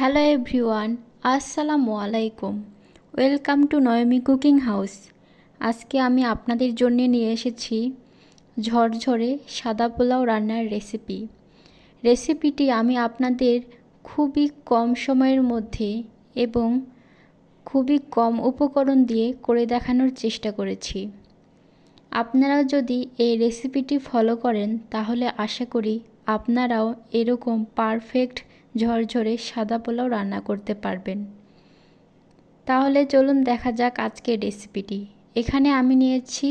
Hello everyone আসসালামু আলাইকুম welcome to নয়মি কুকিং হাউস আজকে আমি আপনাদের জন্য নিয়ে এসেছি ঝরঝরে সাদা পোলাও রান্নার রেসিপি রেসিপিটি আমি আপনাদের খুবই কম সময়ের মধ্যে এবং খুবই কম উপকরণ দিয়ে করে দেখানোর চেষ্টা করেছি। আপনারা যদি এই রেসিপিটি ফলো করেন, তাহলে আশা করি আপনারাও এরকম পারফেক্ট ঝরঝরে সাদা পোলাও রান্না করতে পারবেন। তাহলে চলুন দেখা যাক আজকের রেসিপিটি। এখানে আমি নিয়েছি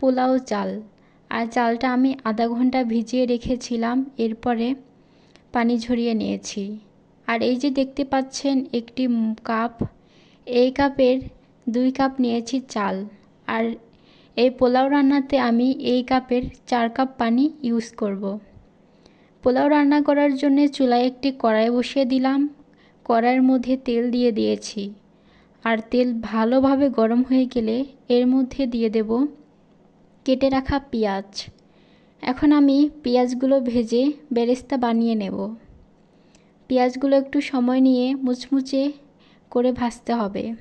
পোলাও চাল। আর চালটা আমি আধা ঘণ্টা ভিজিয়ে রেখেছিলাম, এরপরে পানি ঝরিয়ে নিয়েছি। আর এই যে দেখতে পাচ্ছেন একটি কাপ, এই কাপের দুই কাপ নিয়েছি চাল। আর এই পোলাও রান্নাতে আমি এই কাপের চার কাপ পানি ইউজ করব। পোলাও রান্না করার জন্য চুলায় একটি কড়াই বসিয়ে দিলাম। কড়াইয়ের মধ্যে তেল দিয়ে দিয়েছি। আর তেল ভালোভাবে গরম হয়ে গেলে এর মধ্যে দিয়ে দেব কেটে রাখা পেঁয়াজ। এখন আমি পেঁয়াজগুলো ভেজে বেরেস্তা বানিয়ে নেব। পেঁয়াজগুলো একটু সময় নিয়ে মুচমুচে করে ভাজতে হবে।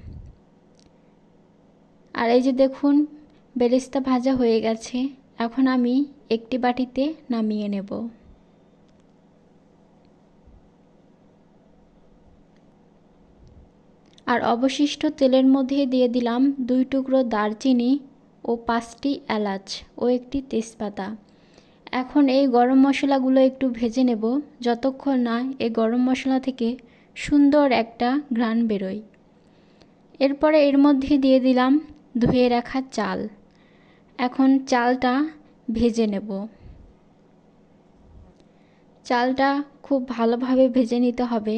আর এই যে দেখুন, বেরেস্তা ভাজা হয়ে গেছে। এখন আমি একটি বাটিতে নামিয়ে নেব। আর অবশিষ্ট তেলের মধ্যে দিয়ে দিলাম দুই টুকরো দারচিনি ও পাঁচটি এলাচ ও একটি তেজপাতা। এখন এই গরম মশলাগুলো একটু ভেজে নেব যতক্ষণ না এই গরম মশলা থেকে সুন্দর একটা ঘ্রাণ বেরোয়। এরপরে এর মধ্যে দিয়ে দিলাম ধুয়ে রাখা চাল। এখন চালটা ভেজে নেব। চালটা খুব ভালোভাবে ভেজে নিতে হবে।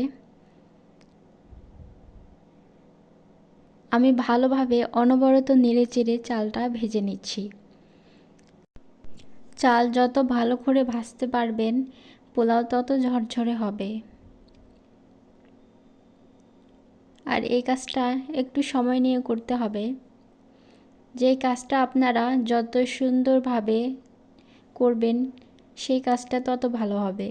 আমি ভালোভাবে অনবরত নেড়ে চেড়ে চালটা ভেজে নিচ্ছি। চাল যত ভালো করে ভাজতে পারবেন, পোলাও তত ঝরঝরে হবে। আর এই কাজটা একটু সময় নিয়ে করতে হবে। যে কাজটা আপনারা যত সুন্দরভাবে করবেন, সেই কাজটা তত ভালো হবে।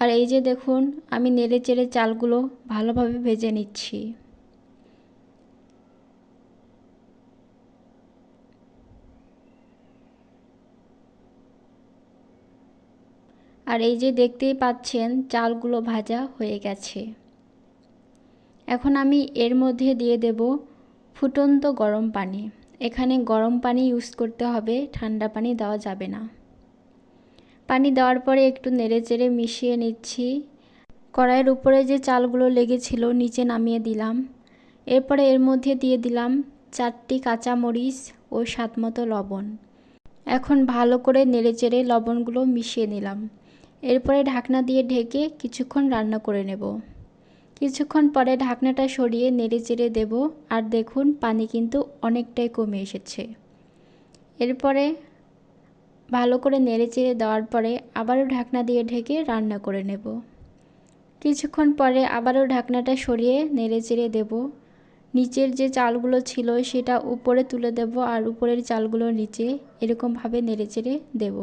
আর এই যে দেখুন, আমি নেড়ে চেড়ে চালগুলো ভালোভাবে ভেজে নিচ্ছি। আর এই যে দেখতেই পাচ্ছেন, চালগুলো ভাজা হয়ে গেছে। এখন আমি এর মধ্যে দিয়ে দেব ফুটন্ত গরম পানি। এখানে গরম পানি ইউজ করতে হবে, ঠান্ডা পানি দেওয়া যাবে না। পানি দেওয়ার পরে একটু নেড়ে চেড়ে মিশিয়ে নিচ্ছি। কড়াইয়ের উপরে যে চালগুলো লেগেছিল নিচে নামিয়ে দিলাম। এরপরে এর মধ্যে দিয়ে দিলাম চারটি কাঁচা মরিচ ও স্বাদমতো লবণ। এখন ভালো করে নেড়ে চেড়ে লবণগুলো মিশিয়ে নিলাম। এরপরে ঢাকনা দিয়ে ঢেকে কিছুক্ষণ রান্না করে নেব। কিছুক্ষণ পরে ঢাকনাটা সরিয়ে নেড়ে চেড়ে দেব। আর দেখুন, পানি কিন্তু অনেকটাই কমে এসেছে। এরপরে ভালো করে নেড়ে চেড়ে দেওয়ার পরে আবারও ঢাকনা দিয়ে ঢেকে রান্না করে নেব। কিছুক্ষণ পরে আবারও ঢাকনাটা সরিয়ে নেড়ে চেড়ে দেব। নিচের যে চালগুলো ছিল সেটা উপরে তুলে দেব আর উপরের চালগুলো নিচে এরকমভাবে নেড়ে চেড়ে দেব।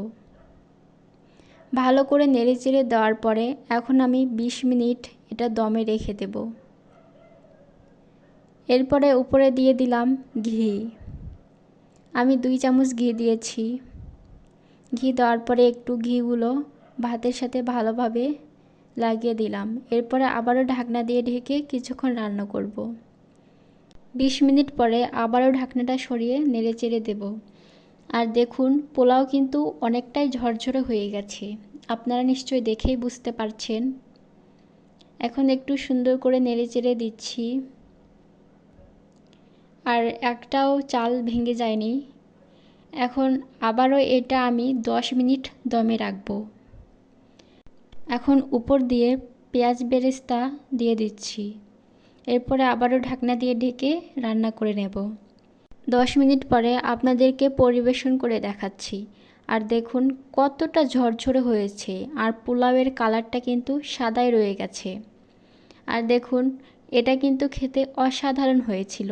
ভালো করে নেড়ে চেড়ে দেওয়ার পরে এখন আমি ২০ মিনিট এটা দমে রেখে দেব। এরপরে উপরে দিয়ে দিলাম ঘি। আমি দুই চামচ ঘি দিয়েছি। ঘি দেওয়ার পরে একটু ঘিগুলো ভাতের সাথে ভালোভাবে লাগিয়ে দিলাম। এরপরে আবারও ঢাকনা দিয়ে ঢেকে কিছুক্ষণ রান্না করব। ২০ মিনিট পরে আবারও ঢাকনাটা সরিয়ে নেড়ে চেড়ে দেব। আর দেখুন, পোলাও কিন্তু অনেকটাই ঝরঝরে হয়ে গেছে। আপনারা নিশ্চয়ই দেখেই বুঝতে পারছেন। এখন একটু সুন্দর করে নেড়ে চেড়ে দিচ্ছি। আর একটাও চাল ভেঙে যায়নি। এখন আবারও এটা আমি 10 মিনিট দমে রাখব। এখন উপর দিয়ে পেঁয়াজ বেরেস্তা দিয়ে দিচ্ছি। এরপরে আবারও ঢাকনা দিয়ে ঢেকে রান্না করে নেব। দশ মিনিট পরে আপনাদেরকে পরিবেশন করে দেখাচ্ছি। আর দেখুন কতটা ঝরঝরে হয়েছে আর পোলাওয়ের কালারটা কিন্তু সাদাই রয়ে গেছে। আর দেখুন, এটা কিন্তু খেতে অসাধারণ হয়েছিল।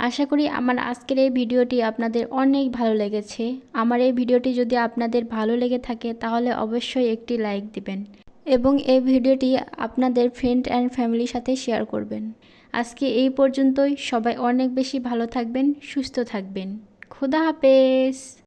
আশা করি আমার আজকের এই ভিডিওটি আপনাদের অনেক ভালো লেগেছে। আমার এই ভিডিওটি যদি আপনাদের ভালো লেগে থাকে, তাহলে অবশ্যই একটি লাইক দিবেন এবং এই ভিডিওটি আপনাদের ফ্রেন্ড অ্যান্ড ফ্যামিলির সাথে শেয়ার করবেন। আজকে এই পর্যন্তই। সবাই অনেক বেশি ভালো থাকবেন, সুস্থ থাকবেন। খুদা হাফেজ!